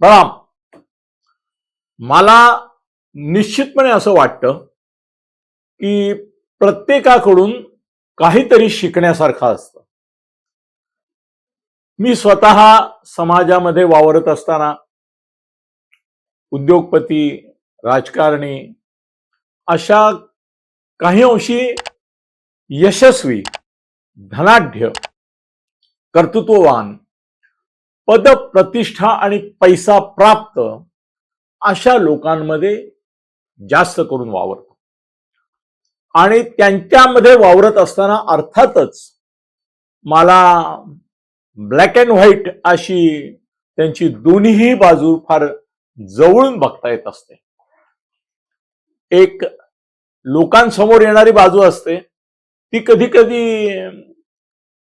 प्रणाम मला निश्चितपणे असं वाटतं की प्रत्येकाकडून काहीतरी शिकण्यासारखं असतं. मी स्वतः समाजामध्ये वावरत असताना उद्योगपती राजकारणी अशा काही अंशी यशस्वी धनाढ्य कर्तृत्ववान पद प्रतिष्ठा आणि पैसा प्राप्त अशा लोकांमध्ये जास्त करून वावरतो. आणि त्यांच्यामध्ये वावरत असताना अर्थातच मला ब्लॅक अँड व्हाईट अशी त्यांची दोन्हीही बाजू फार जवळून बघता येत असते. एक लोकांसमोर येणारी बाजू असते. ती कधी कधी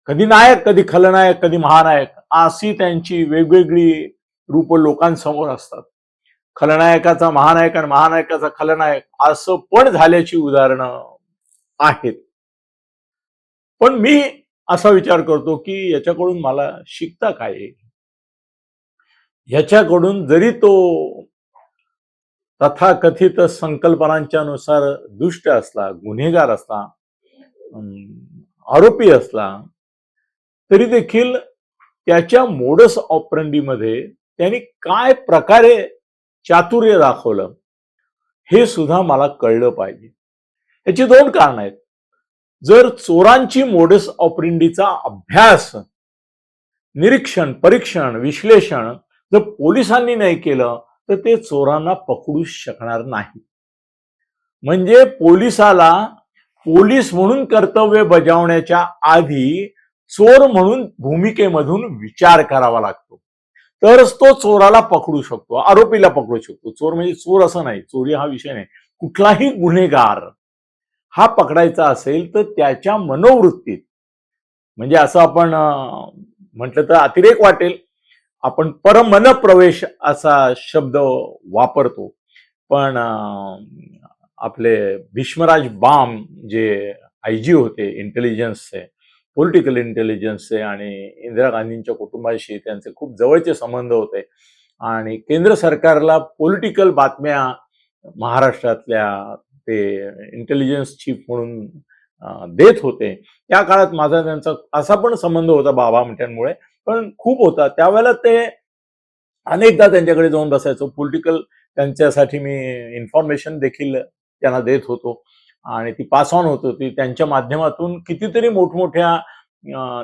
कधी नायक कधी खलनायक कधी महानायक अशी त्यांची वेगवेगळी रूप लोकांसमोर असतात. खलनायकाचा महानायक आणि महानायकाचा खलनायक असं पण झाल्याची उदाहरणं आहेत. पण मी असा विचार करतो की याच्याकडून मला शिकता काय याच्याकडून जरी तो तथाकथित संकल्पनांच्या नुसार दुष्ट असला गुन्हेगार असला आरोपी असला तरी देखील त्याच्या मोडस ऑपरंडीमध्ये त्यांनी काय प्रकारे चातुर्य दाखवलं हे सुद्धा मला कळलं पाहिजे. याची दोन कारण आहेत. जर चोरांची मोडस ऑपरिंडीचा अभ्यास निरीक्षण परीक्षण विश्लेषण जर पोलिसांनी नाही केलं तर ते चोरांना पकडू शकणार नाही. म्हणजे पोलिसाला पोलीस म्हणून कर्तव्य बजावण्याच्या आधी चोर म्हणून भूमिकेमधून विचार करावा लागतो. तरच तो चोराला पकडू शकतो आरोपीला पकडू शकतो. चोर म्हणजे चोर असं नाही चोरी हा विषय नाही. कुठलाही गुन्हेगार हा पकडायचा असेल तर त्याच्या मनोवृत्तीत म्हणजे असं आपण म्हटलं तर अतिरेक वाटेल. आपण परमन प्रवेश असा शब्द वापरतो. पण आपले भीष्मराज बाम जे आय जी होते इंटेलिजन्सचे पॉलिटिकल इंटेलिजन्सचे आणि इंदिरा गांधींच्या कुटुंबाशी त्यांचे खूप जवळचे संबंध होते. आणि केंद्र सरकारला पॉलिटिकल बातम्या महाराष्ट्रातल्या ते इंटेलिजन्स चीफ म्हणून देत होते. त्या काळात माझा त्यांचा असा पण संबंध होता बाबा म्हणत्यांमुळे पण खूप होता. त्यावेळेला ते अनेकदा त्यांच्याकडे जाऊन बसायचो. पॉलिटिकल त्यांच्यासाठी मी इन्फॉर्मेशन देखील त्यांना देत होतो. आणि ती पास ऑन होत होती. त्यांच्या माध्यमातून कितीतरी मोठमोठ्या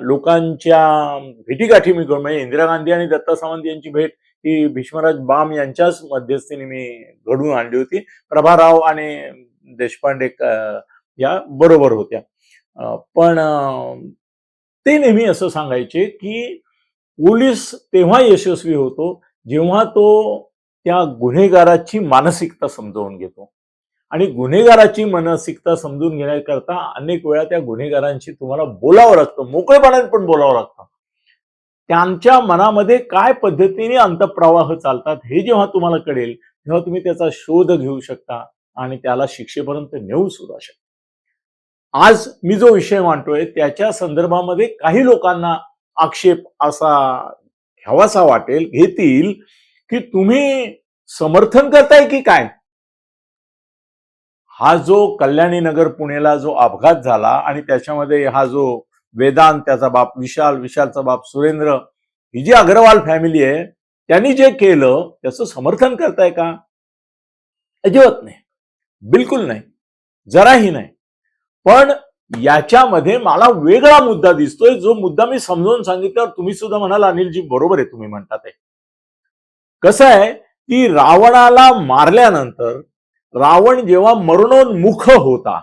लोकांच्या भेटीगाठी मी करून म्हणजे इंदिरा गांधी आणि दत्ता सावंत यांची भेट ही भीष्मराज बाम यांच्याच मध्यस्थीने मी घडवून आणली होती. प्रभाराव आणि देशपांडे या बरोबर होत्या. पण ते नेहमी असं सांगायचे की पोलीस तेव्हा यशस्वी होतो जेव्हा तो त्या गुन्हेगाराची मानसिकता समजावून घेतो. आणि गुन्हेगाराची मानसिकता समजून घेण्याकरता अनेक वेळा त्या गुन्हेगारांशी तुम्हाला बोलावं लागतं. मोकळेपणाने पण बोलावं लागतं. त्यांच्या मनामध्ये काय पद्धतीने अंतप्रवाह चालतात हे जेव्हा तुम्हाला कळेल तेव्हा तुम्ही त्याचा शोध घेऊ शकता आणि त्याला शिक्षेपर्यंत नेऊ सुद्धा शकता. आज मी जो विषय मांडतोय त्याच्या संदर्भामध्ये काही लोकांना आक्षेप असा घ्यावासा वाटेल घेतील की तुम्ही समर्थन करताय की काय? हा जो कल्याणी नगर पुणेला जो अपघात झाला आणि त्याच्यामध्ये हा जो वेदांत त्याचा बाप विशाल विशालचा बाप सुरेंद्र ही जी अग्रवाल फॅमिली आहे त्यांनी जे केलं त्याचं समर्थन करताय का? अजिबात नाही. बिलकुल नाही. जराही नाही. पण याच्यामध्ये मला वेगळा मुद्दा दिसतोय जो मुद्दा मी समजावून सांगितल्यावर तुम्ही सुद्धा म्हणाल अनिलजी बरोबर आहे तुम्ही म्हणतात कसं आहे की रावणाला मारल्यानंतर रावण जेव्हा मरणोन्मुख होता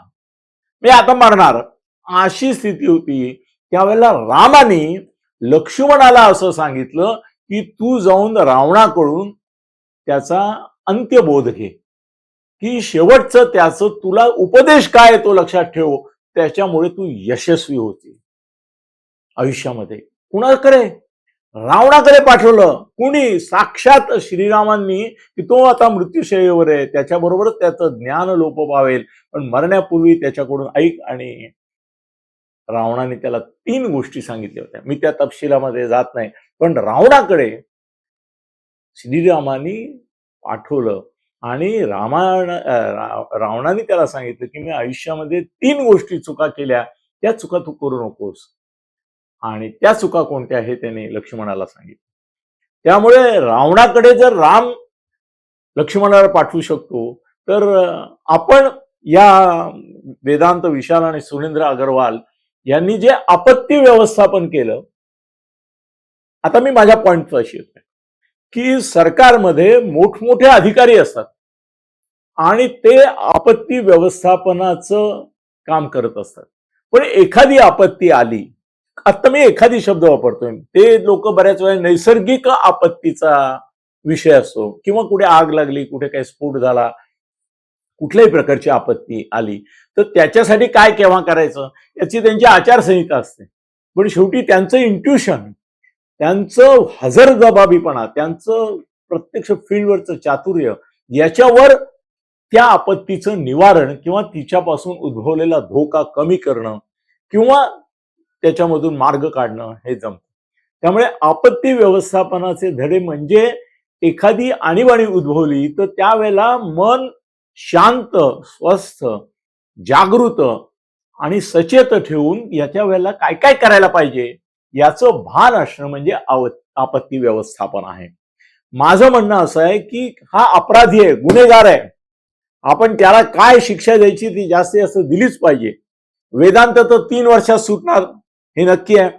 मी आता मरणार अशी स्थिती होती. त्यावेळेला रामाने लक्ष्मणाला असं सांगितलं की तू जाऊन रावणाकडून त्याचा अंत्यबोध घे. की शेवटचं त्याचं तुला उपदेश काय तो लक्षात ठेव त्याच्यामुळे तू यशस्वी होती आयुष्यामध्ये कुणाकडे? रावणाकडे पाठवलं. कुणी साक्षात श्रीरामांनी की तो आता मृत्यूशयेवर आहे त्याच्याबरोबरच त्याचं ज्ञान लोप पावेल पण मरण्यापूर्वी त्याच्याकडून ऐक आणि रावणाने त्याला तीन गोष्टी सांगितल्या होत्या. मी त्या तपशिलामध्ये जात नाही. पण रावणाकडे श्रीरामानी पाठवलं आणि रामायण रावणाने त्याला सांगितलं की मी आयुष्यामध्ये तीन गोष्टी चुका केल्या. त्या चुका तू करू नकोस. आणि त्या चुका कोणत्या हे त्याने लक्ष्मणाला सांगितलं. त्यामुळे रावणाकडे जर राम लक्ष्मणाला पाठवू शकतो तर आपण या वेदांत विशाल आणि सुरेंद्र अगरवाल यांनी जे आपत्ती व्यवस्थापन केलं आता मी माझ्या पॉइंट अशी येतोय. की सरकारमध्ये मोठमोठे अधिकारी असतात आणि ते आपत्ती व्यवस्थापनाचं काम करत असतात. पण एखादी आपत्ती आली आता मी एखादी शब्द वापरतोय. ते लोक बऱ्याच वेळा नैसर्गिक आपत्तीचा विषय असतो. किंवा कुठे आग लागली कुठे काही स्फोट झाला कुठल्याही प्रकारची आपत्ती आली तर त्याच्यासाठी काय केव्हा करायचं? याची त्यांची आचारसंहिता असते. पण शेवटी त्यांचं इंट्युशन त्यांचं हजर जबाबीपणा त्यांचं प्रत्यक्ष फील्डवरचं चातुर्य याच्यावर त्या आपत्तीचं निवारण किंवा तिच्यापासून उद्भवलेला धोका कमी करणं किंवा त्याच्यामधून मार्ग काढणं हे जमतं. त्यामुळे आपत्ती व्यवस्थापनाचे धडे म्हणजे एखादी आणीबाणी उद्भवली तर त्यावेळेला मन शांत स्वस्थ जागृत आणि सचेत ठेवून याच्या वेळेला काय काय करायला पाहिजे? याचं भान असणं म्हणजे आव- आपत्ती व्यवस्थापन आहे. माझं म्हणणं असं आहे की हा अपराधी आहे गुन्हेगार आहे. आपण त्याला काय शिक्षा द्यायची ती जास्तीत जास्त दिलीच पाहिजे. वेदांत तर तीन वर्षात सुटणार. हे नक्की आहे.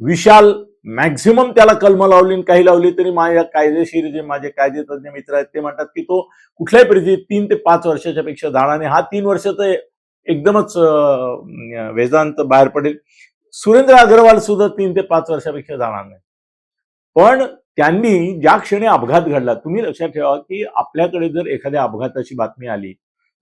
विशाल मॅक्झिमम त्याला कलम लावली आणि काही लावली तरी माझ्या कायदेशीर जे माझे कायदेतज्ञ मित्र आहेत ते म्हणतात की तो कुठल्याही परिस्थितीत तीन ते पाच वर्षाच्या पेक्षा जाणार नाही हा तीन वर्ष तर एकदमच वेदांत बाहेर पडेल. सुरेंद्र अग्रवाल सुद्धा तीन ते पाच वर्षापेक्षा जाणार नाही पण त्यांनी ज्या क्षणी अपघात घडला तुम्ही लक्षात ठेवा की आपल्याकडे जर एखाद्या अपघाताची बातमी आली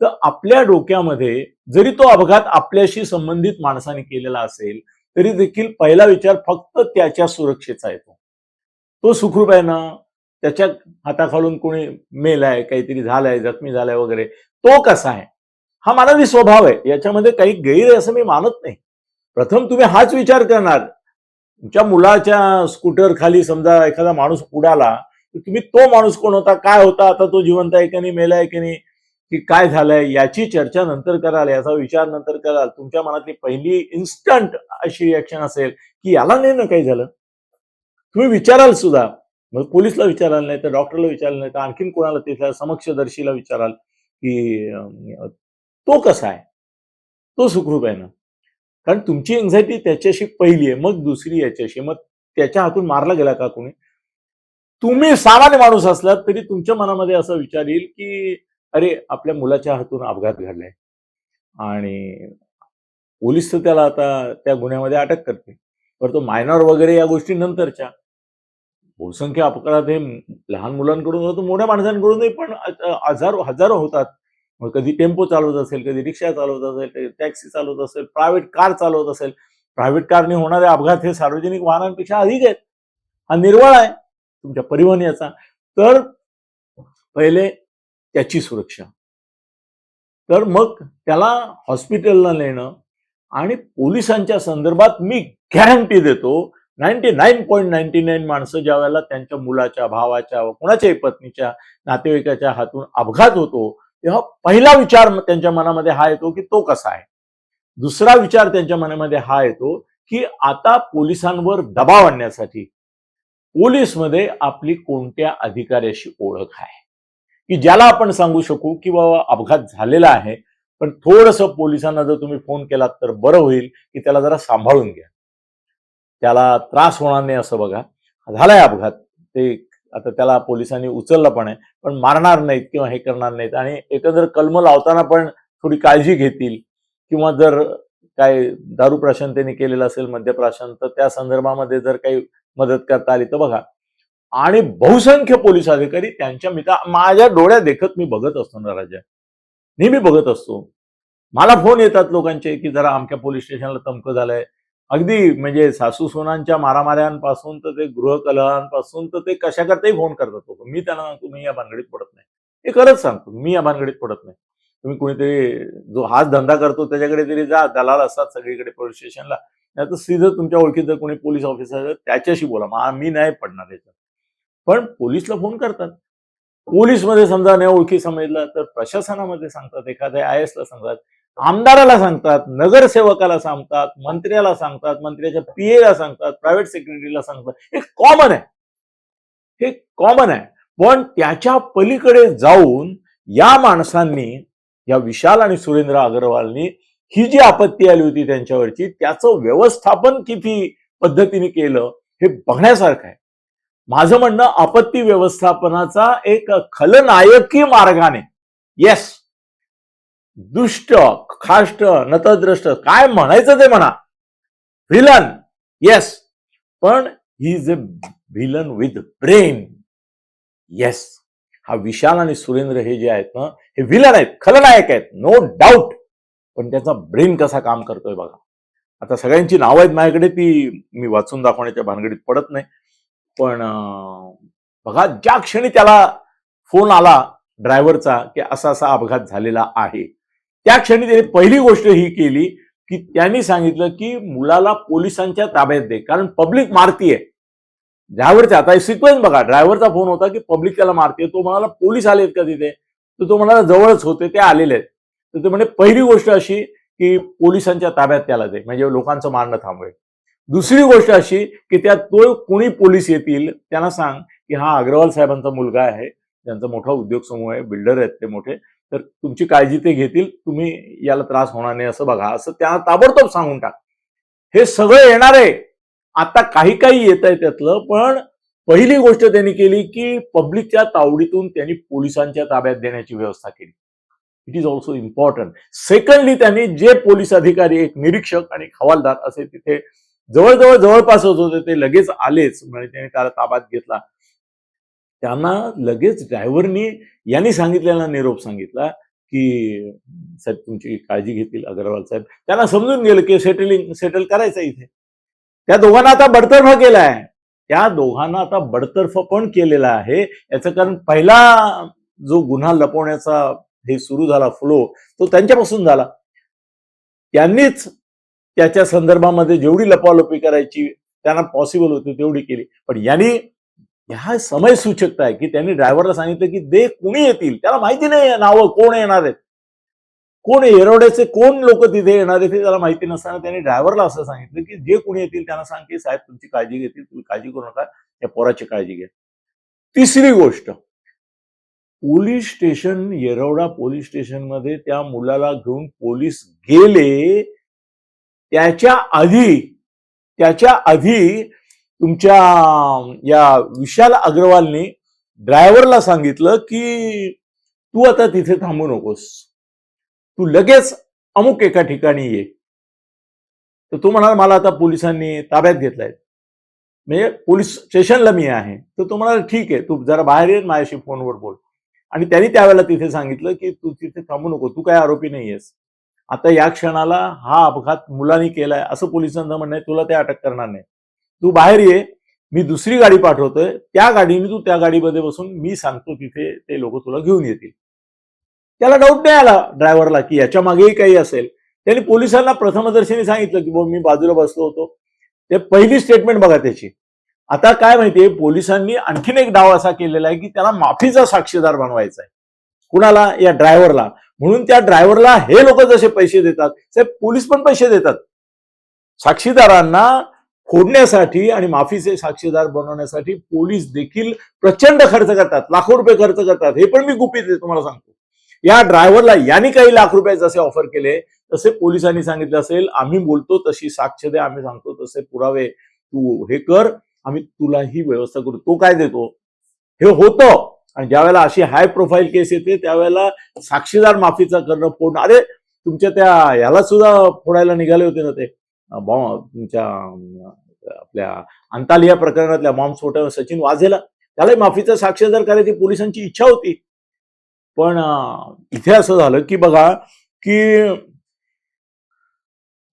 तर आपल्या डोक्यामध्ये जरी तो अपघात आपल्याशी संबंधित माणसाने केलेला असेल तरी देखील पहिला विचार फक्त त्याच्या सुरक्षेचा येतो तो. सुखरूप आहे ना त्याच्या हाताखालून कोणी मेलाय काहीतरी झालंय जखमी झालाय वगैरे तो कसा आहे? हा मानवी स्वभाव आहे. याच्यामध्ये काही गैर आहे असं मी मानत नाही. प्रथम तुम्ही हाच विचार करणार. तुमच्या मुलाच्या स्कूटर खाली समजा एखादा माणूस उडाला तुम्ही तो माणूस कोण होता? काय होता? आता तो जिवंत आहे की नाही? मेलाय की नाही? की काय झालंय याची चर्चा नंतर कराल याचा विचार नंतर कराल. तुमच्या मनातली पहिली इन्स्टंट अशी रिॲक्शन असेल की याला नाही ना काही झालं? तुम्ही विचाराल सुद्धा. मग पोलिसला विचाराल नाही तर डॉक्टरला विचारलं नाही तर आणखीन कोणाला तिथल्या समक्षदर्शीला विचाराल की तो कसा आहे? तो सुखरूप आहे ना? कारण तुमची एन्झायटी त्याच्याशी पहिली आहे मग दुसरी याच्याशी. मग त्याच्या हातून मारला गेला का कोणी? तुम्ही सामान्य माणूस असलात तरी तुमच्या मनामध्ये असा विचार येईल की अरे आपल्या मुलाच्या हातून अपघात घडलाय. आणि पोलीस तर त्याला आता त्या गुन्ह्यामध्ये अटक करते. पर तो मायनॉर वगैरे या गोष्टी नंतरच्या. बहुसंख्य अपघात हे लहान मुलांकडून होतो मोठ्या माणसांकडूनही पण हजारो हजारो होतात. मग कधी टेम्पो चालवत असेल कधी रिक्षा चालवत असेल टॅक्सी चालवत असेल प्रायव्हेट कार चालवत असेल. प्रायव्हेट कारने होणारे अपघात हे सार्वजनिक वाहनांपेक्षा अधिक आहेत. हा निर्वळ आहे तुमच्या परिवहन याचा. तर पहिले त्याची सुरक्षा. तर मग त्याला हॉस्पिटलला नेणं आणि पोलिसांच्या संदर्भात मी गॅरंटी देतो ninety nine point ninety nine माणसं ज्या वेळेला त्यांच्या मुलाच्या भावाच्या कोणाच्याही पत्नीच्या नातेवाईकाच्या हातून अपघात होतो तेव्हा पहिला विचार त्यांच्या मनामध्ये हा येतो की तो कसा आहे? दुसरा विचार त्यांच्या मनामध्ये हा येतो की आता पोलिसांवर दबाव आणण्यासाठी पोलीसमध्ये आपली कोणत्या अधिकाऱ्याशी ओळख आहे? की ज्याला आपण सांगू शकू की बाबा अपघात झालेला आहे पण थोडस पोलिसांना जर तुम्ही फोन केलात तर बरं होईल की त्याला जरा सांभाळून घ्या. त्याला त्रास होणार नाही असं बघा. झालाय अपघात ते आता त्याला पोलिसांनी उचललं पण आहे पण मारणार नाहीत किंवा हे करणार नाहीत. आणि एकंदर कलम लावताना पण थोडी काळजी घेतील किंवा जर काय दारू प्राशन त्यांनी केलेलं असेल मद्यप्राशन तर त्या संदर्भामध्ये जर काही मदत करता आली तर बघा. आणि बहुसंख्य पोलीस अधिकारी त्यांच्या मित्र माझ्या डोळ्या देखत मी बघत असतो ना राजा. नेहमी बघत असतो. मला फोन येतात लोकांचे की जरा आमच्या पोलीस स्टेशनला तमक झालंय. अगदी म्हणजे सासू सोनांच्या मारामाऱ्यांपासून तर ते गृहकलहांपासून तर ते कशाकरताही फोन करतात लोक. मी त्यांना सांगतो मी या भानगडीत पडत नाही. हे खरंच सांगतो मी या भानगडीत पडत नाही. तुम्ही कोणीतरी जो हाच धंदा करतो त्याच्याकडे तरी जा दलाल असतात सगळीकडे पोलीस स्टेशनला. नाही तर सीधं तुमच्या ओळखीत जर कोणी पोलीस ऑफिसर आहे, त्याच्याशी बोला. मी नाही पडणार याच्यात. पण पोलीसला फोन करतात. पोलीसमध्ये समजा नाही ओळखी समजलं तर प्रशासनामध्ये सांगतात एखाद्या आय एसला सांगतात आमदाराला सांगतात नगरसेवकाला सांगतात मंत्र्याला सांगतात मंत्र्याच्या पीएला सांगतात प्रायव्हेट सेक्रेटरीला सांगतात. हे कॉमन आहे. हे कॉमन आहे. पण त्याच्या पलीकडे जाऊन या माणसांनी या विशाल आणि सुरेंद्र अग्रवालनी ही जी आपत्ती आली होती त्यांच्यावरची त्याचं व्यवस्थापन किती पद्धतीने केलं हे बघण्यासारखं आहे. माझं म्हणणं आपत्ती व्यवस्थापनाचा एक खलनायकी मार्गाने. येस दुष्ट खाष्ट नतद्रष्ट काय म्हणायचं ते म्हणा. व्हिलन येस पण he is a villain with brain yes हा विशाल आणि सुरेंद्र हे जे आहेत ना हे व्हिलन आहेत खलनायक आहेत नो डाऊट पण त्याचा ब्रेन कसा काम करतोय बघा. आता सगळ्यांची नावं आहेत माझ्याकडे ती मी वाचून दाखवण्याच्या भानगडीत पडत नाही. पण बघा ज्या क्षणी त्याला फोन आला ड्रायव्हरचा की असा असा अपघात झालेला आहे. त्या क्षणी त्याने पहिली गोष्ट ही केली की त्यांनी सांगितलं की मुलाला पोलिसांच्या ताब्यात दे कारण पब्लिक मारतीये. ड्रायव्हरचा आता सिक्वेन्स बघा ड्रायव्हरचा फोन होता की पब्लिक त्याला मारतीये. तो म्हणाला पोलीस आलेत का तिथे? तर तो म्हणाला जवळच होते ते आलेले आहेत. तर ते म्हणजे पहिली गोष्ट अशी की पोलिसांच्या ताब्यात त्याला दे म्हणजे लोकांचं मारणं थांबवेल. दुसरी गोष्ट अशी की त्यात तो कोणी पोलीस येतील त्यांना सांग की हा अग्रवाल साहेबांचा मुलगा आहे त्यांचा मोठा उद्योग समूह आहे बिल्डर आहेत ते मोठे तर तुमची काळजी ते घेतील तुम्ही याला त्रास होणार नाही असं बघा असं त्यांना ताबडतोब सांगून टाक. हे सगळं येणार आहे. आता काही काही येत आहे त्यातलं पण पहिली गोष्ट त्यांनी केली की पब्लिकच्या तावडीतून त्यांनी पोलिसांच्या ताब्यात देण्याची व्यवस्था केली. It is also important secondly त्यांनी जे पोलीस अधिकारी एक निरीक्षक आणि हवालदार असे तिथे जवळजवळ जवळपासच होते ते लगेच आलेच. म्हणजे त्याने त्याला ताब्यात घेतला. त्यांना लगेच ड्रायव्हरनी यांनी सांगितलेला निरोप सांगितला की साहेब तुमची काळजी घेतील अग्रवाल साहेब. त्यांना समजून गेलं की सेटलिंग सेटल करायचं इथे. त्या दोघांना आता बडतर्फ केलाय त्या दोघांना आता बडतर्फ पण केलेला आहे. याचं कारण पहिला जो गुन्हा लपवण्याचा हे सुरू झाला फ्लो तो त्यांच्यापासून झाला. त्यांनीच त्याच्या संदर्भामध्ये जेवढी लपालपी करायची त्यांना पॉसिबल होती तेवढी केली. पण यांनी ह्या समय सूचकता आहे की त्यांनी ड्रायव्हरला सांगितलं की दे कुणी येतील? त्याला माहिती नाही नावं कोण येणार आहेत. कोण येरवड्याचे कोण लोक तिथे येणार आहेत हे त्याला माहिती नसताना त्यांनी ड्रायव्हरला असं सांगितलं की जे कोणी येतील त्यांना सांग की साहेब तुमची काळजी घेतील तुम्ही काळजी करू नका या पोराची काळजी घ्या. तिसरी गोष्ट पोलीस स्टेशन येरवडा पोलीस स्टेशनमध्ये त्या मुलाला घेऊन पोलीस गेले त्याच्या आधी त्याच्या आधी तुमच्या या विशाल अग्रवालनी ड्रायव्हरला सांगितलं की तू आता तिथे थांबू नकोस. तू लगेच अमुक एका ठिकाणी ये. तर तो म्हणाला मला आता पोलिसांनी ताब्यात घेतलाय. म्हणजे पोलीस स्टेशनला मी आहे. तर तो म्हणाला ठीक आहे तू जरा बाहेर ये माझ्याशी फोनवर बोल. आणि त्यांनी त्यावेळेला तिथे सांगितलं की तू तिथे थांबू नको तू काय आरोपी नाहीयेस. आता या क्षणाला हा अपघात मुलांनी केलाय असं पोलिसांचं म्हणणं आहे तुला ते अटक करणार नाही. तू बाहेर ये मी दुसरी गाडी पाठवतोय त्या गाडीने तू त्या गाडीमध्ये बसून मी सांगतो तिथे ते लोक तुला घेऊन येतील. त्याला डाऊट नाही आला ड्रायव्हरला की याच्या मागेही काही असेल. त्यांनी पोलिसांना प्रथमदर्शनी सांगितलं की बो मी बाजूला बसलो होतो. ते पहिली स्टेटमेंट बघा त्याची. आता काय माहितीये पोलिसांनी आणखीन एक डाव असा केलेला आहे की त्याला माफीचा साक्षीदार बनवायचा आहे. कुणाला? या ड्रायव्हरला म्हणून त्या ड्रायव्हरला हे लोक जसे पैसे देतात ते पोलीस पण पैसे देतात. साक्षीदारांना फोडण्यासाठी आणि माफीचे साक्षीदार बनवण्यासाठी पोलीस देखील प्रचंड खर्च करतात लाखो रुपये खर्च करतात हे पण मी गुपित तुम्हाला सांगतो. या ड्रायव्हरला यांनी काही लाख रुपये जसे ऑफर केले तसे पोलिसांनी सांगितलं असेल आम्ही बोलतो तशी साक्ष दे आम्ही सांगतो तसे पुरावे तू हे कर आम्ही तुला ही व्यवस्था करू. तो काय देतो? हे होतं. आणि ज्यावेळेला अशी हाय प्रोफाईल केस येते त्यावेळेला साक्षीदार माफीचा करणं फोडणं अरे तुमच्या त्या याला सुद्धा फोडायला निघाले होते ना ते? बॉम्ब तुमच्या आपल्या अंतालिया प्रकरणातल्या बॉम्ब स्फोटावर सचिन वाझेला. त्यालाही माफीचा साक्षीदार करायची पोलिसांची इच्छा होती. पण इथे असं झालं की बघा की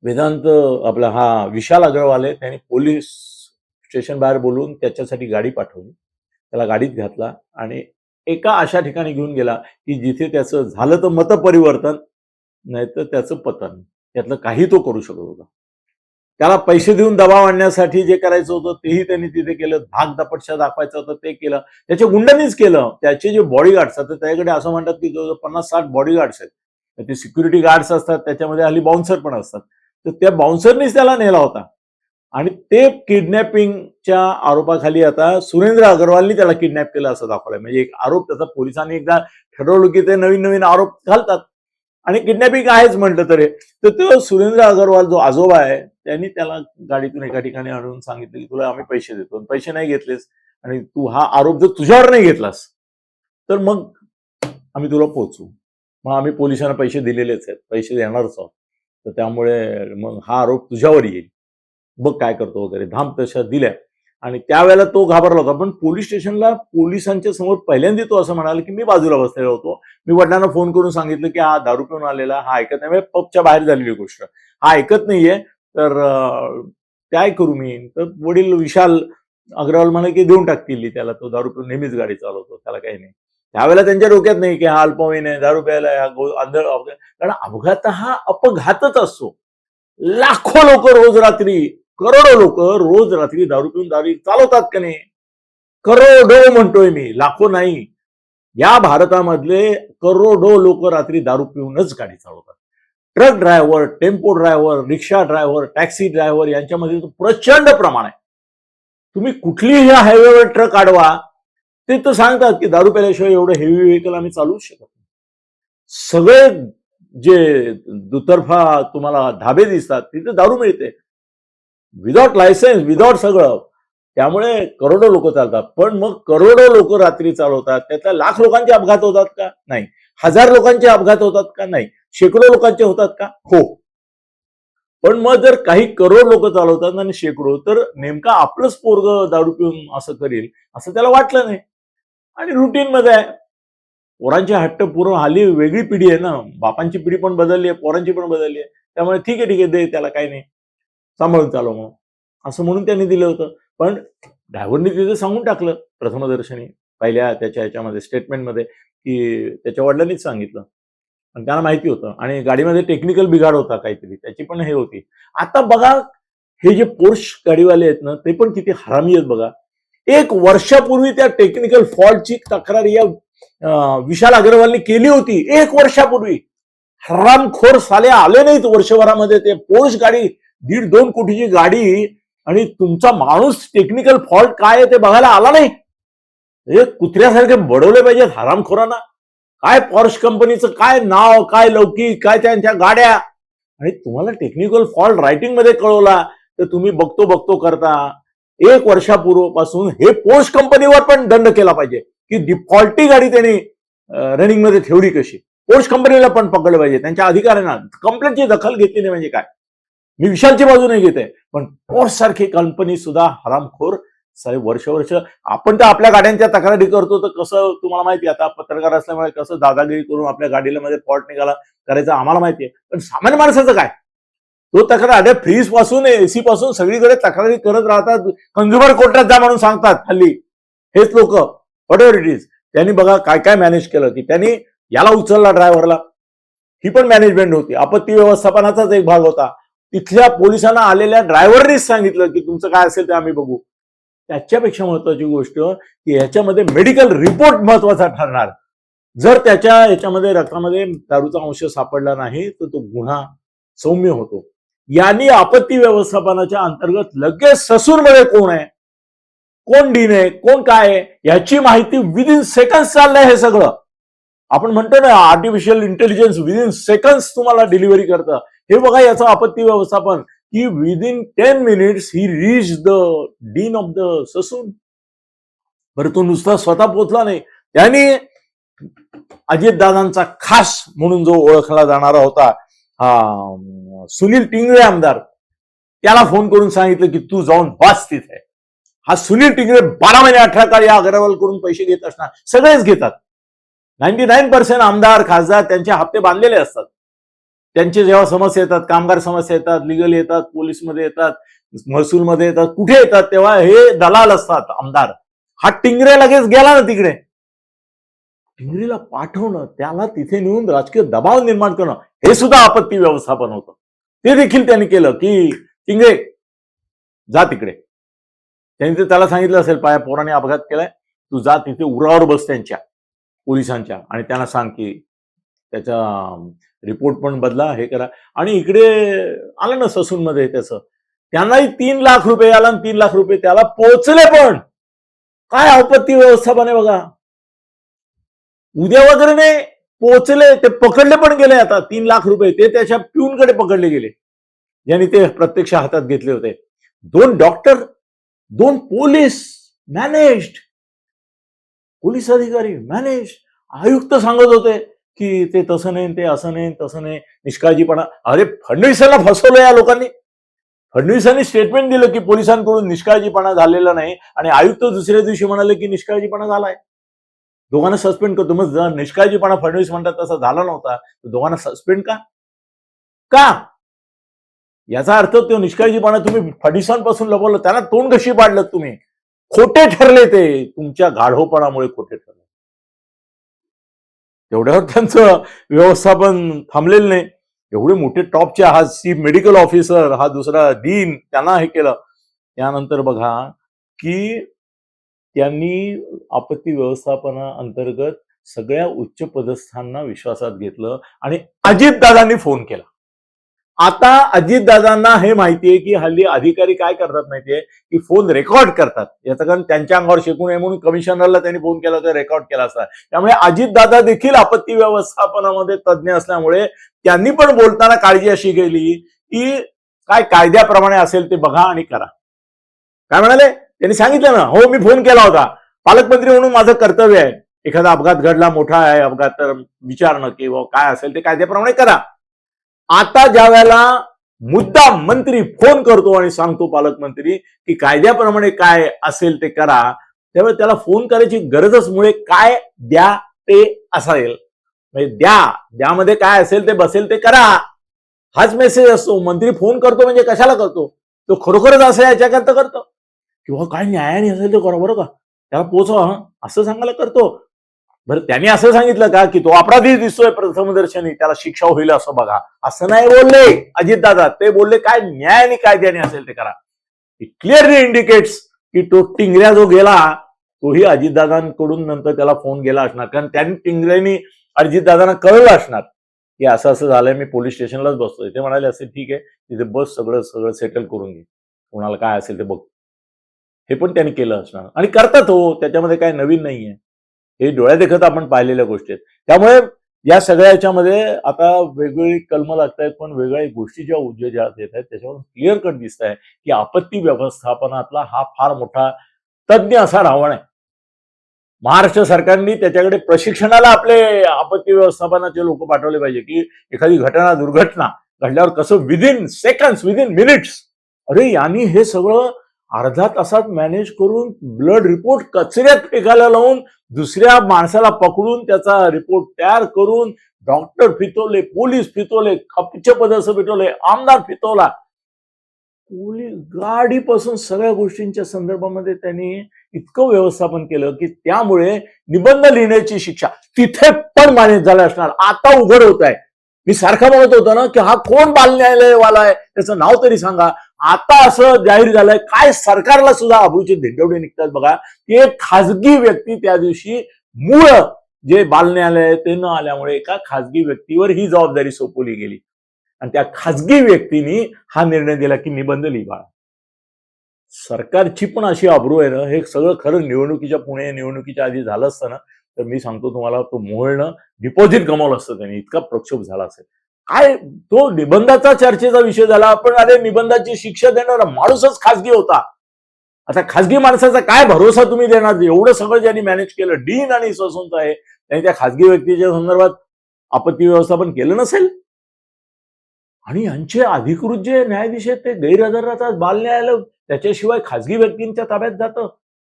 वेदांत आपला हा विशाल अग्रवाल आहे त्याने पोलीस स्टेशन बाहेर बोलून त्याच्यासाठी गाडी पाठवली. त्याला गाडीत घातला आणि एका अशा ठिकाणी घेऊन गेला की जिथे त्याचं झालं तर मतपरिवर्तन नाही तर त्याचं पतन. त्यातलं काही तो करू शकत होता. त्याला पैसे देऊन दबाव आणण्यासाठी जे करायचं होतं तेही त्यांनी तिथे केलं. धाक दपटशा दाखवायचं होतं ते केलं. त्याच्या गुंडांनीच केलं. त्याचे जे बॉडीगार्ड्स असतात त्याच्याकडे असं म्हणतात की जवळजवळ पन्नास साठ बॉडीगार्ड्स आहेत. ते सिक्युरिटी गार्ड्स असतात त्याच्यामध्ये हल्ली बाउन्सर पण असतात. तर त्या बाउन्सरनीच त्याला नेला होता. आणि ते किडनॅपिंगच्या आरोपाखाली आता सुरेंद्र अग्रवालनी त्याला किडनॅप केलं असं दाखवलंय. म्हणजे एक आरोप त्याचा पोलिसांनी एकदा ठरवलं की ते नवीन नवीन आरोप घालतात. आणि किडनॅपिंग आहेच म्हटलं तरी. तर तो सुरेंद्र अग्रवाल जो आजोबा आहे त्यांनी त्याला गाडीतून एका ठिकाणी आणून सांगितलं की तुला आम्ही पैसे देतो आणि पैसे नाही घेतलेस आणि तू हा आरोप जर तुझ्यावर नाही घेतलास तर मग आम्ही तुला पोचू मग आम्ही पोलिसांना पैसे दिलेलेच आहेत. पैसे देणारच आहोत. तर त्यामुळे मग हा आरोप तुझ्यावर येईल. बघ काय करतो वगैरे. धाम तशा दिल्या. आणि त्यावेळेला तो घाबरला होता. पण पोलीस स्टेशनला पोलिसांच्या समोर पहिल्यांदा तो असं म्हणाला की मी बाजूला बसलेला होतो. मी वडिलांना फोन करून सांगितलं की हा दारू पिऊन आलेला हा ऐकत नाही. म्हणजे पबच्या बाहेर झालेली गोष्ट. हा ऐकत नाहीये. तर काय करू मी? तर वडील विशाल अग्रवाल म्हणाले की देऊन टाकतील त्याला. तो दारू पिऊन नेहमीच गाडी चालवतो. त्याला काही नाही. त्यावेळेला त्यांच्या डोक्यात नाही की हा अल्पवयीन आहे दारू प्यायला आंधळ कारण अपघात हा अपघातच असतो. लाखो लोक रोज रात्री करोडो लोक रोज रात्री दारू पिऊन दारू चालवतात का नाही? करोडो म्हणतोय मी लाखो नाही. या भारतामधले करोडो लोक रात्री दारू पिऊनच गाडी चालवतात. Truck driver tempo driver rickshaw driver taxi driver यांच्यामध्ये प्रचंड प्रमाण आहे. तुम्ही कुठलीही हायवेवर ट्रक अडवा ते तर सांगतात की दारू प्यायल्याशिवाय एवढं हेवी व्हेकल आम्ही चालवूच शकत नाही. सगळे जे दुतर्फा तुम्हाला धाबे दिसतात तिथे दारू मिळते. विदाउट लायसन्स विदाउट सगळं त्यामुळे करोडो लोक चालतात. पण मग करोडो लोक रात्री चालवतात त्यातल्या लाख लोकांचे अपघात होतात का? नाही. हजार लोकांचे अपघात होतात का? नाही. शेकडो लोकांचे होतात का? हो. पण मग जर काही करोड लोक चालवतात आणि शेकडो तर नेमका आपलंच पोरग दारू पिऊन असं करेल असं त्याला वाटलं नाही. आणि रुटीन मध्ये आहे. पोरांचे हट्ट पूर्ण हल्ली वेगळी पिढी आहे ना. बापांची पिढी पण बदलली आहे पोरांची पण बदलली आहे. त्यामुळे ठीक आहे ठीक आहे दे त्याला काही नाही. सांभाळून चालव म्हणून. असं म्हणून त्यांनी दिलं होतं. पण ड्रायव्हरनी तिथे सांगून टाकलं प्रथमदर्शनी. पहिल्या त्याच्या ह्याच्यामध्ये स्टेटमेंटमध्ये की त्याच्या वडिलांनीच सांगितलं. पण त्यांना माहिती होतं. आणि गाडीमध्ये टेक्निकल बिघाड होता काहीतरी. त्याची पण हे होती. आता बघा हे जे पोर्श गाडीवाले आहेत ना ते पण किती हरामी आहेत बघा. एक वर्षापूर्वी त्या टेक्निकल फॉल्टची तक्रार या विशाल अग्रवालनी केली होती. एक वर्षापूर्वी. हरामखोर साले आले नाहीत वर्षभरामध्ये. ते पोर्श गाडी दीड दोन कोटीची गाडी आणि तुमचा माणूस टेक्निकल फॉल्ट काय आहे ते बघायला आला नाही? हे कुत्र्यासारखे बडवले पाहिजेत हरामखोरांना. काय पॉर्श कंपनीचं काय नाव काय लौकिक काय त्यांच्या गाड्या? आणि तुम्हाला टेक्निकल फॉल्ट रायटिंगमध्ये कळवला तर तुम्ही बघतो बघतो करता. एक वर्षापूर्वीपासून हे पोर्श कंपनीवर पण दंड केला पाहिजे की डिफॉल्टी गाडी त्यांनी रनिंगमध्ये ठेवली कशी. पोर्श कंपनीला पण पकडलं पाहिजे त्यांच्या अधिकाऱ्यांना. कंप्लेंटची दखल घेतली नाही म्हणजे काय? मी विशालची बाजूने घेत. आहे पण पोर्श सारखी कंपनी सुद्धा हरामखोर सारे वर्ष वर्ष आपण तर आपल्या गाड्यांच्या तक्रारी करतो तर कसं तुम्हाला माहिती आता पत्रकार असल्यामुळे कसं दादागिरी करून आपल्या गाडीला मध्ये पॉट निघाला करायचं आम्हाला माहिती आहे. पण सामान्य माणसाचं काय? तो तक्रार अरे फ्रीजपासून एसी पासून सगळीकडे तक्रारी करत राहतात कंझ्युमर कोर्टात जा म्हणून सांगतात हल्ली. हेच लोक वॉट एव्हर इट इज त्यांनी बघा काय काय मॅनेज केलं की त्यांनी याला उचलला ड्रायव्हरला ही पण मॅनेजमेंट होती. आपत्ती व्यवस्थापनाचाच एक भाग होता. तिथल्या पोलिसांना आलेल्या ड्रायव्हरनीच सांगितलं की तुमचं काय असेल ते आम्ही बघू. त्याच्यापेक्षा महत्वाची गोष्ट की याच्यामध्ये मेडिकल रिपोर्ट महत्त्वाचा ठरणार. जर त्याच्या याच्यामध्ये रक्तामध्ये दारूचा अंश सापडला नाही तर तो गुन्हा सौम्य होतो. यांनी आपत्ती व्यवस्थापनाच्या अंतर्गत लगेच ससूरमध्ये कोण आहे? कोण डीन आहे? कोण काय आहे? याची माहिती विदिन सेकंड चाललंय हे सगळं. आपण म्हणतो ना आर्टिफिशियल इंटेलिजन्स विदिन सेकंड्स तुम्हाला डिलिव्हरी करतं. हे बघा याचं आपत्ती व्यवस्थापन की within ten minutes he reach the dean of the Sassoon बरं तो नुसता स्वतः पोचला नाही. त्यांनी अजितदादांचा खास म्हणून जो ओळखला जाणारा होता हा सुनील टिंगरे आमदार त्याला फोन करून सांगितलं की तू जाऊन वाच तिथे. हा सुनील टिंगरे बारा महिने अठरा काळ या अग्रवाल करून पैसे घेत असणार सगळेच घेतात. नाईन्टी नाईन पर्सेंट आमदार खासदार त्यांचे हप्ते बांधलेले असतात. त्यांचे जेव्हा समस्या येतात कामगार समस्या येतात लिगल येतात पोलीसमध्ये येतात महसूलमध्ये येतात कुठे येतात तेव्हा हे दलाल असतात आमदार. हा टिंगरे लगेच गेला ना तिकडे. टिंगरीला पाठवणं त्याला तिथे नेऊन राजकीय दबाव निर्माण करणं हे सुद्धा आपत्ती व्यवस्थापन होतं. ते देखील त्यांनी केलं की टिंगरे जा तिकडे. त्यांनी ते त्याला सांगितलं असेल पाया पोराने अपघात केलाय तू जा तिथे उरावर बस त्यांच्या पोलिसांच्या आणि त्यांना सांग की त्याचा रिपोर्ट पण बदला हे करा. आणि इकडे आलं ना ससून मध्ये त्याचं. त्यांनाही तीन लाख रुपये आला आणि तीन लाख रुपये त्याला पोचले पण. काय आपत्ती व्यवस्थापन आहे बघा. उद्या वगैरे नाही पोचले ते पकडले पण गेले आता तीन लाख रुपये. ते त्याच्या प्यूनकडे पकडले गेले. ज्यांनी ते प्रत्यक्ष हातात घेतले होते. दोन डॉक्टर दोन पोलीस मॅनेज्ड पोलीस अधिकारी मॅनेज आयुक्त सांगत होते की ते तसं नाही ते असं नाही तसं नाही निष्काळजीपणा. अरे फडणवीसांना फसवलं या लोकांनी. फडणवीसांनी स्टेटमेंट दिलं की पोलिसांकडून निष्काळजीपणा झालेला नाही आणि आयुक्त दुसऱ्या दिवशी म्हणाले की निष्काळजीपणा झालाय. दोघांना सस्पेंड करतो. मग जर निष्काळजीपणा फडणवीस म्हणतात तसा झाला नव्हता तर दोघांना सस्पेंड का? का? याचा अर्थ तो निष्काळजीपणा तुम्ही फडणवीसांपासून लपवलं त्यांना तोंड कशी पाडलं तुम्ही? खोटे ठरले ते. तुमच्या गाढवपणामुळे खोटे ठरले. तेवढ्यावर त्यांचं व्यवस्थापन थांबलेलं नाही. एवढे मोठे टॉपचे हा चीफ मेडिकल ऑफिसर हा दुसरा डीन त्यांना हे केलं. त्यानंतर बघा की त्यांनी आपत्ती व्यवस्थापना अंतर्गत सगळ्या उच्च पदस्थांना विश्वासात घेतलं आणि अजितदादांनी फोन केला. आता अजितदादांना हे माहितीये की हल्ली अधिकारी काय करतात माहितीये? की फोन रेकॉर्ड करतात. याचं कारण त्यांच्या अंगावर शिकू नये म्हणून कमिशनरला त्यांनी फोन केला तर रेकॉर्ड केला असता. त्यामुळे अजितदादा देखील आपत्ती व्यवस्थापनामध्ये तज्ज्ञ असल्यामुळे त्यांनी पण बोलताना काळजी अशी केली की काय कायद्याप्रमाणे असेल ते बघा आणि करा. काय म्हणाले? त्यांनी सांगितलं ना हो मी फोन केला होता. पालकमंत्री म्हणून माझं कर्तव्य आहे. एखादा अपघात घडला मोठा आहे अपघात तर विचारणं किंवा काय असेल ते कायद्याप्रमाणे करा. आता ज्या वेळेला मुद्दा मंत्री फोन करतो आणि सांगतो पालकमंत्री की कायद्याप्रमाणे काय असेल ते करा त्यामुळे त्याला फोन करायची गरजच मुळे काय द्या ते असेल म्हणजे द्या द्यामध्ये काय असेल ते बसेल ते करा. हाच मेसेज असतो. मंत्री फोन करतो म्हणजे कशाला करतो? तो खरोखरच असं याच्याकरता करतो. किंवा काय न्यायाने असेल ते करा बरं का. त्याला पोचवा असं सांगायला करतो. बरं त्यांनी असं सांगितलं का की तो अपराधी दिसतोय प्रथमदर्शनी त्याला शिक्षा होईल असं बघा. असं नाही बोलले अजितदादा ते बोलले काय न्याय आणि कायद्याने असेल ते करा. क्लिअरली इंडिकेट्स की तो टिंगऱ्या जो गेला तोही अजितदादांकडून नंतर त्याला फोन गेला असणार. कारण त्यांनी टिंगऱ्यांनी अजितदादांना कळलं असणार की असं असं झालंय मी पोलीस स्टेशनलाच बसतोय. ते म्हणाले असेल ठीक आहे तिथे बस सगळं सगळं सेटल करून घे. कोणाला काय असेल ते बघ. हे पण त्यांनी केलं असणार. आणि करतात हो त्याच्यामध्ये काय नवीन नाहीये. हे डोळ्या देखत आपण पाहिलेल्या गोष्टी आहेत. त्यामुळे या सगळ्या याच्यामध्ये आता वेगवेगळी कलमं लागत आहेत पण वेगळ्या गोष्टी ज्या उद्योगात येत आहेत त्याच्यावरून क्लिअर कट दिसत आहे की आपत्ती व्यवस्थापनातला हा फार मोठा तज्ज्ञ असा रावण आहे. महाराष्ट्र सरकारने त्याच्याकडे प्रशिक्षणाला आपले आपत्ती व्यवस्थापनाचे लोक पाठवले पाहिजे की एखादी घटना दुर्घटना घडल्यावर कसं विदिन सेकंड्स विदिन मिनिट्स अरे यांनी हे सगळं अर्धा तासात मॅनेज करून ब्लड रिपोर्ट कचऱ्यात फेकायला लावून दुसऱ्या माणसाला पकडून त्याचा रिपोर्ट तयार करून डॉक्टर फितवले पोलीस फितवले खपचे पदार्थ फिटवले आमदार फितवला. पोलीस गाडीपासून सगळ्या गोष्टींच्या संदर्भामध्ये त्यांनी इतकं व्यवस्थापन केलं की त्यामुळे निबंध लिहिण्याची शिक्षा तिथे पण मान्य झाला असणार. आता उघड होत आहे मी सारखा म्हणत होतो ना की हा कोण बाल न्यायालयवाला आहे? त्याचं नाव तरी सांगा. आता असं जाहीर झालंय. काय सरकारला सुद्धा अब्रूचे धिंडवडे निघतात बघा. की एक खाजगी व्यक्ती त्या दिवशी मूळ जे बाल न्यायालय ते न आल्यामुळे एका खाजगी व्यक्तीवर ही जबाबदारी सोपवली गेली. आणि त्या खाजगी व्यक्तीने हा निर्णय दिला की निबंध बाळा सरकारची पण अशी अब्रू आहे ना हे सगळं खरं निवडणुकीच्या पुणे निवडणुकीच्या आधी झालं असतं ना तर मी सांगतो तुम्हाला तो मोहळनं डिपॉझिट गमावलं असतं त्यांनी. इतका प्रक्षोभ झाला असेल. काय? तो निबंधाचा चर्चेचा विषय झाला. पण अरे निबंधाची शिक्षा देणारा माणूसच खासगी होता. आता खासगी माणसाचा काय भरोसा तुम्ही देणार? एवढं सगळं ज्यांनी मॅनेज केलं डीन आणि ससूनचं आहे त्यांनी त्या खासगी व्यक्तीच्या संदर्भात आपत्ती व्यवस्थापन केलं नसेल? आणि यांचे अधिकृत जे न्यायाधीश आहेत ते गैरहजर राहतात बाल न्यायालय त्याच्याशिवाय खासगी व्यक्तींच्या ताब्यात जातं?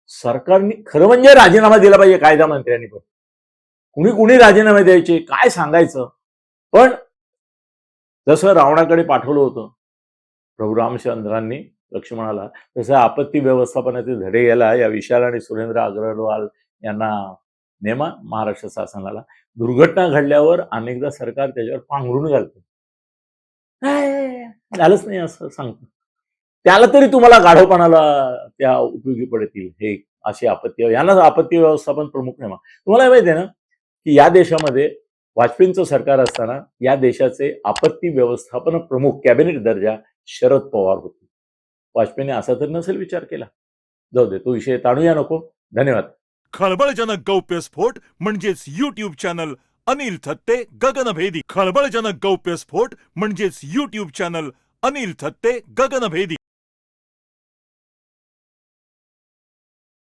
सरकारने खरं म्हणजे राजीनामा दिला पाहिजे कायदा मंत्र्यांनी पण. कुणी कुणी राजीनामे द्यायचे? काय सांगायचं? पण जसं रावणाकडे पाठवलं होतं प्रभू रामचंद्रांनी लक्ष्मणाला तसं आपत्ती व्यवस्थापनाचे धडे याला या विशाल आणि सुरेंद्र अग्रवाल यांना नेमा महाराष्ट्र शासनाला. दुर्घटना घडल्यावर अनेकदा सरकार त्याच्यावर पांघरून घालतं. झालंच नाही असं सांगतो. त्याला तरी तुम्हाला गाढवपणाला त्या उपयोगी पडतील हे अशी आपत्ती यांना आपत्ती व्यवस्थापन प्रमुख नेमा. तुम्हाला माहिती आहे ना की या देशामध्ये वाजपेयींचं सरकार असताना या देशाचे आपत्ती व्यवस्थापन प्रमुख कॅबिनेट दर्जा शरद पवार होते. वाजपेयीने असा तर नसेल विचार केला. जाऊ दे तो विषय ताणूया नको. धन्यवाद. खळबळजनक गौप्यस्फोट म्हणजेच युट्यूब चॅनल अनिल थत्ते गगनभेदी खळबळजनक गौप्यस्फोट म्हणजेच युट्यूब चॅनल अनिल थत्ते गगनभेदी